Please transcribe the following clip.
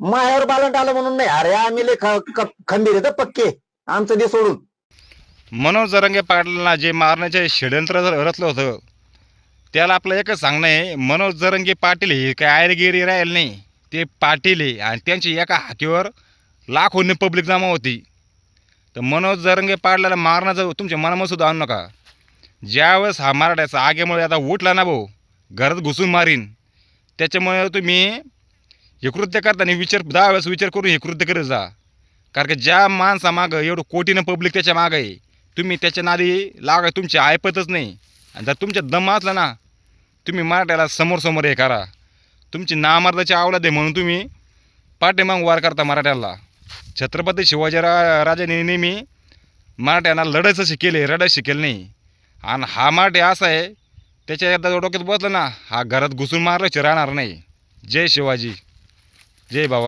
मायावर बालंट आलं म्हणून नाही. अरे आम्ही लय ख- ख- खंबीर आहेत पक्के. आमचं दे सोडून. मनोज जरंगे पाटलांना जे मारण्याचे षडयंत्र जर रचलं होतं त्याला आपलं एकच सांगणं आहे मनोज जरंगे पाटील हे काय आयरगिरी राहील नाही. ते पाटील आहे आणि त्यांची एका हाकीवर लाखोंनी पब्लिक जमा होती. तर मनोज जरंगे पाटलाला मारण्याचं तुमच्या मनामध्ये सुद्धा आणू नका. ज्यावेळेस हा मराठ्याचा आगेमुळे आता उठला ना भाऊ घरात घुसून मारीन. त्याच्यामुळे तुम्ही हे कृत्य करताना विचार दहा वेळेस विचार करून हे कृत्य करत जा. कारण की ज्या माणसामागं एवढं कोटीनं पब्लिक त्याच्या मागं आहे तुम्ही त्याच्या नादी लागा तुमची ऐपतच नाही. आणि जर तुमच्या दम असला ना तुम्ही मराठ्याला समोर समोर हे करा. तुमची नामर्दाची आवडत आहे म्हणून तुम्ही पाठीमाग वार करता मराठ्याला. छत्रपती शिवाजी रा राजाने नेहमी मराठ्यांना लढायचं शिकेले रडायचं शिकेल नाही. आणि हा मराठी असा आहे त्याच्या एकदा डोक्यात बसलं ना हा घरात घुसून मारल्याचे राहणार नाही. जय शिवाजी. जय बाबा